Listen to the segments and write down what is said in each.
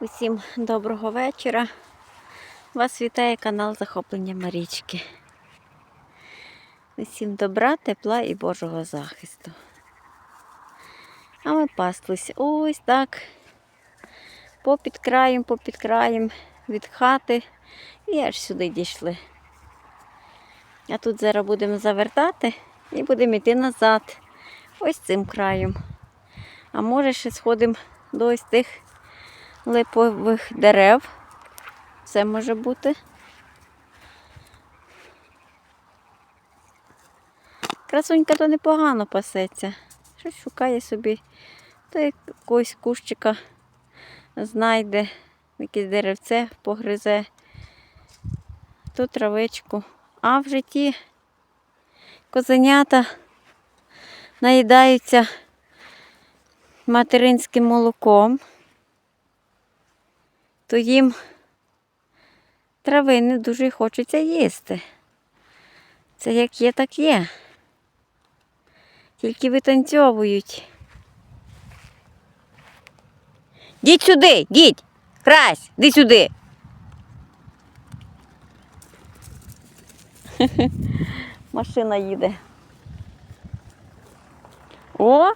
Усім доброго вечора. Вас вітає канал Захоплення Марічки. Усім добра, тепла і Божого захисту. А ми паслись ось так. Попід краєм, попід краєм від хати і аж сюди дійшли. А тут зараз будемо завертати і будемо йти назад. Ось цим краєм. А може ще сходимо до ось тих липових дерев. Це може бути. Красунька то непогано пасеться. Щось шукає собі, то якогось кущика знайде, якесь деревце погризе, то травичку. А в житті козенята наїдаються материнським молоком то їм трави не дуже хочеться їсти. Це як є, так є. Тільки витанцьовують. Діть сюди, діть! Крась, іди сюди. Машина їде. О,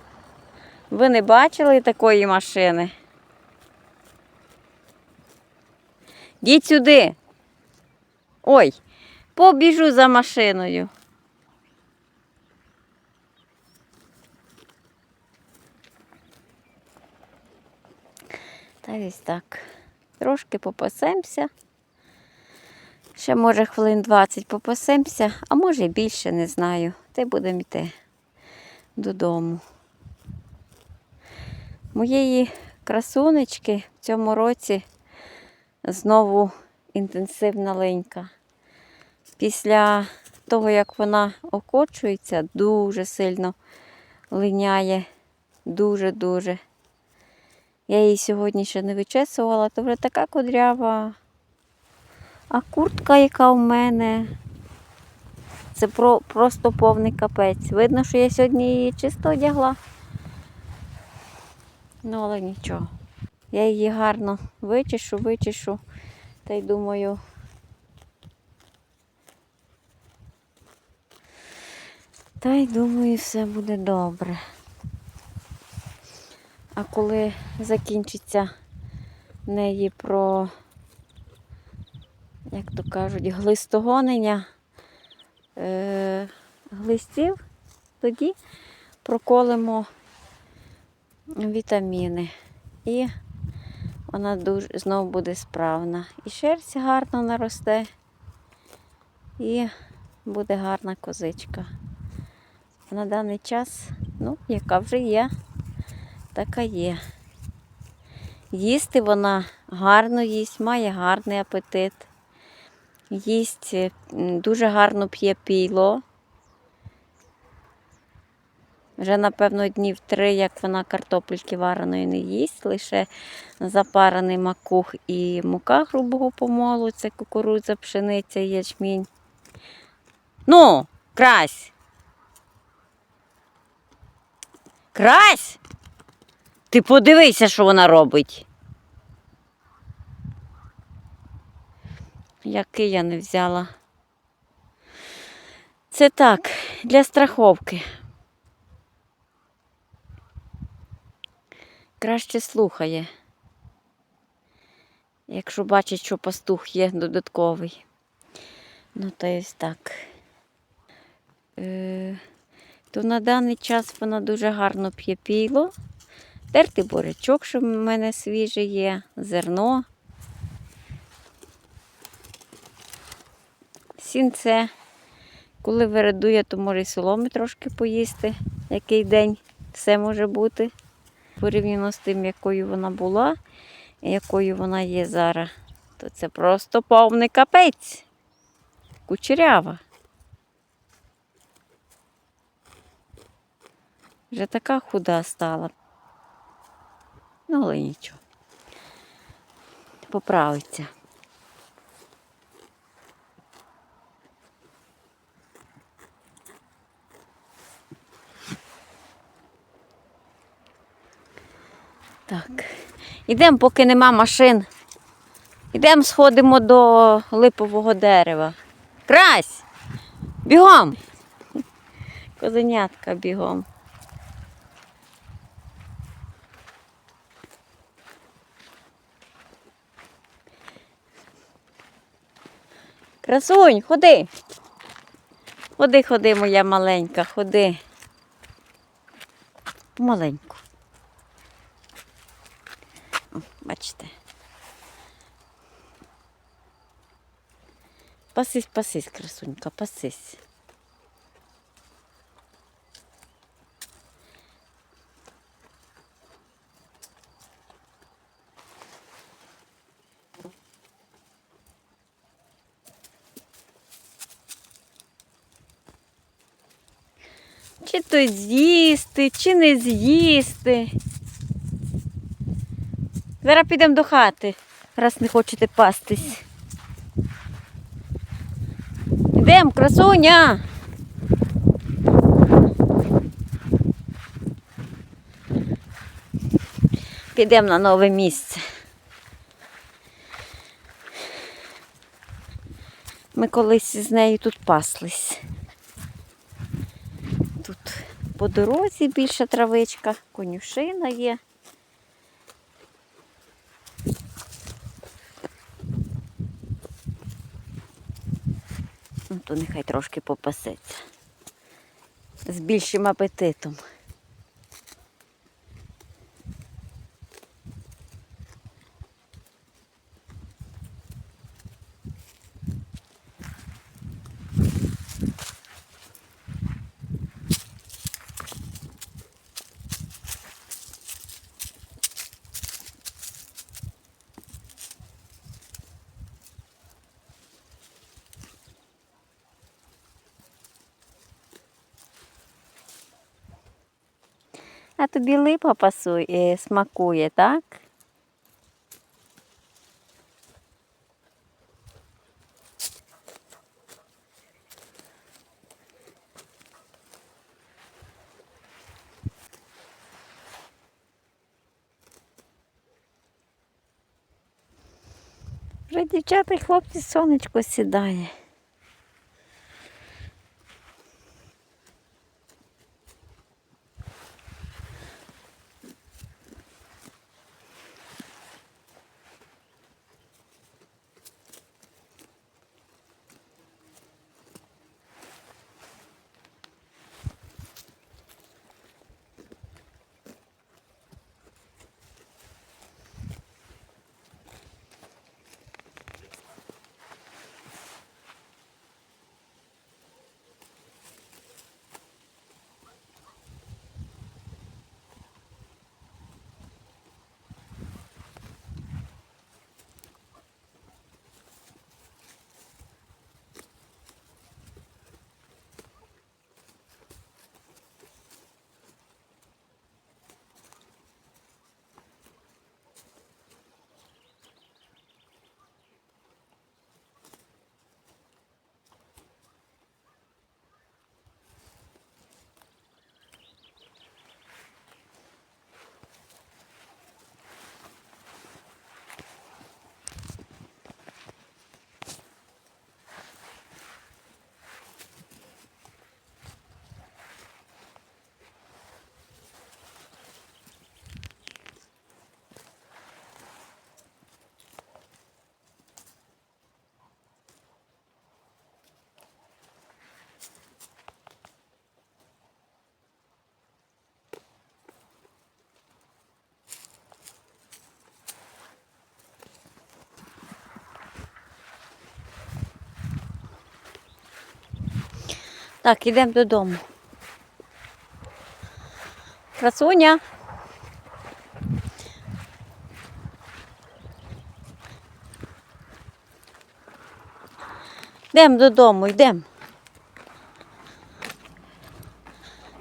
ви не бачили такої машини? Діть сюди. Ой, побіжу за машиною. Та ось так. Трошки попасемося. Ще, може, хвилин 20 попасемося, а може і більше, не знаю. Та будемо йти додому. Моєї красунечки в цьому році знову інтенсивна линька. Після того, як вона окочується, дуже сильно линяє. Дуже-дуже. Я її сьогодні ще не вичесувала, то вже така кудрява. А куртка, яка в мене, це про, просто повний капець. Видно, що я сьогодні її чисто одягла. Ну, але нічого. Я її гарно вичешу, вичешу. Та й думаю. Та й думаю, все буде добре. А коли закінчиться неї про, як то кажуть, глистогонення е, глистів, тоді проколимо вітаміни. І вона дуже знову буде справна. І шерсть гарно наросте, і буде гарна козичка. На даний час, ну, яка вже є, така є. Їсти вона гарно їсть, має гарний апетит. Їсть, дуже гарно п'є піло. Вже, напевно, днів три, як вона картопельки вареної не їсть, лише запарений макух і мука грубого помолу, це кукурудза, пшениця, ячмінь. Ну, крась! Крась! Ти подивися, що вона робить. Який я не взяла. Це так, для страховки. Краще слухає, якщо бачить, що пастух є додатковий. Ну, то ось так. Е, то на даний час вона дуже гарно п'є піло. Тертий бурячок, що в мене свіже є, зерно. Сінце. Коли вирадує, то може і соломи трошки поїсти, який день все може бути порівняно з тим, якою вона була і якою вона є зараз, то це просто повний капець. Кучерява. Вже така худа стала. Ну, але нічого. Поправиться. Так. Йдемо, поки нема машин. Йдемо, сходимо до липового дерева. Крась! Бігом! Козенятка бігом. Красунь, ходи. Ходи, ходи, моя маленька, ходи. Маленьку. О, Бачите. Пасись, пасись, красунька, пасись. Чи то з'їсти, чи не з'їсти. Зараз підемо до хати, раз не хочете пастись. Йдемо, красуня. Підемо на нове місце. Ми колись з нею тут паслись. Тут по дорозі більша травичка, конюшина є. То нехай трошки попасеться. З більшим апетитом. А тобі липа пасує, е, смакує, так? Вже дівчата й хлопці сонечко сідає. Так, ідемо додому. Красуня. Йдемо додому, йдемо.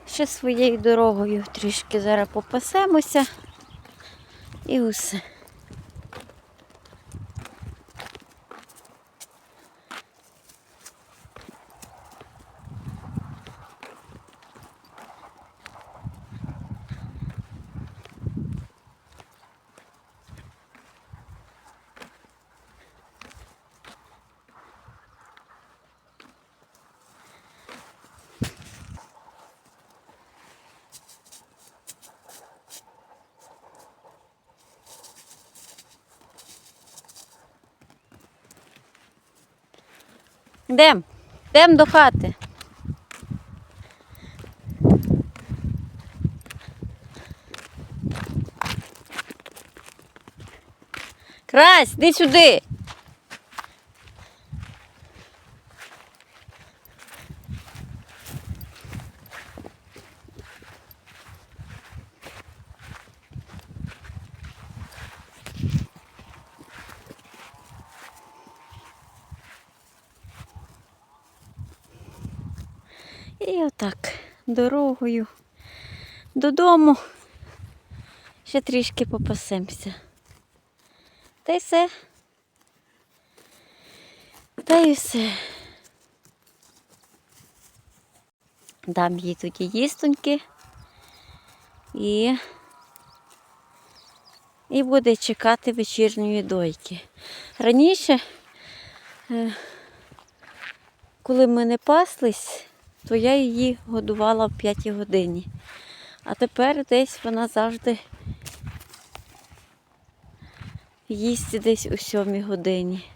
Ще своєю дорогою трішки зараз попасемося і усе. Йдем. Йдем до хати. Крась, іди сюди. І отак дорогою додому ще трішки попасемося. Та й все. Та й все. Дам їй тоді їстоньки і, і буде чекати вечірньої дойки. Раніше, е, коли ми не паслись, то я її годувала в 5 годині. А тепер десь вона завжди їсть десь у 7 годині.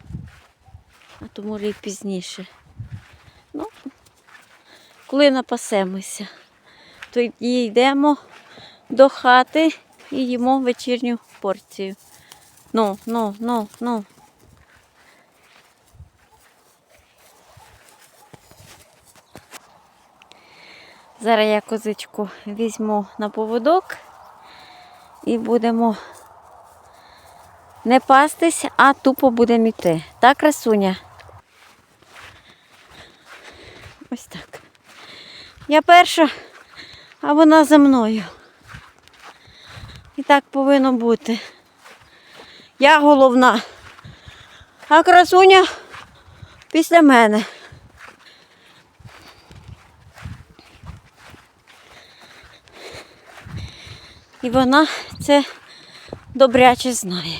А то може і пізніше. Ну, коли напасемося, то й- йдемо до хати і їмо вечірню порцію. Ну, ну, ну, ну. Зараз я козичку візьму на поводок і будемо не пастись, а тупо будемо йти. Так, красуня? Ось так. Я перша, а вона за мною. І так повинно бути. Я головна, а красуня після мене. І вона це добряче знає.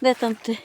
Де там ти?